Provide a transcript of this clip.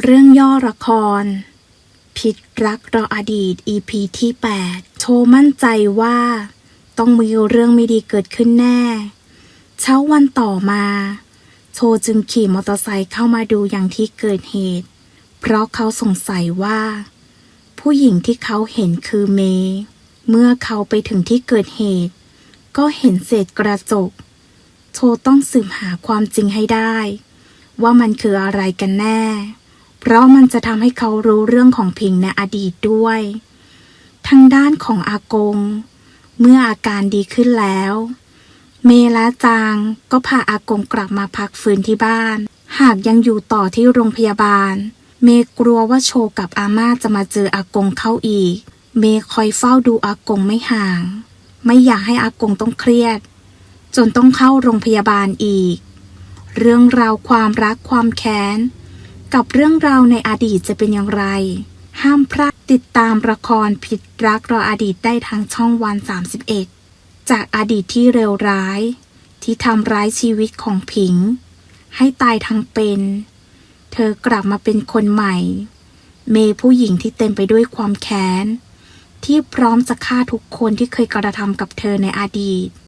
เรื่องย่อละครผิดรักรออดีต EP ที่ 8 โชว์มั่นใจว่า ต้องมีเรื่องไม่ดีเกิดขึ้นแน่ เช้าวันต่อมา โชจึงขี่มอเตอร์ไซค์เข้ามาดูอย่างที่เกิดเหตุ เพราะเขาสงสัยว่า ผู้หญิงที่เขาเห็นคือเมย์เมื่อเขาไปถึงที่เกิดเหตุ ก็เห็นเศษกระจก โชต้องสืบหาความจริงให้ได้ ว่ามันคืออะไรกันแน่ เพราะมันจะทำให้เขารู้เรื่องของพิงในอดีตด้วย ทางด้านของอากง เมื่ออาการดีขึ้นแล้ว เมละจางก็พาอากงกลับมาพักฟื้นที่บ้าน หากยังอยู่ต่อที่โรงพยาบาล เมกลัวว่าโชกับอาม่าจะมาเจออากงเข้าอีก เมคอยเฝ้าดูอากงไม่ห่าง ไม่อยากให้อากงต้องเครียด จนต้องเข้าโรงพยาบาลอีก เรื่องราวความรักความแค้น กับเรื่องราวในอดีตจะเป็นอย่างไร ห้ามพลาดติดตามละครผิดรักรออดีตได้ทางช่องวัน 31 จากอดีตที่เลวร้าย ที่ทำร้ายชีวิตของผิง ให้ตายทั้งเป็น เธอกลับมาเป็นคนใหม่ เมย์ผู้หญิงที่เต็มไปด้วยความแค้น ที่พร้อมจะฆ่าทุกคนที่เคยกระทำกับเธอในอดีต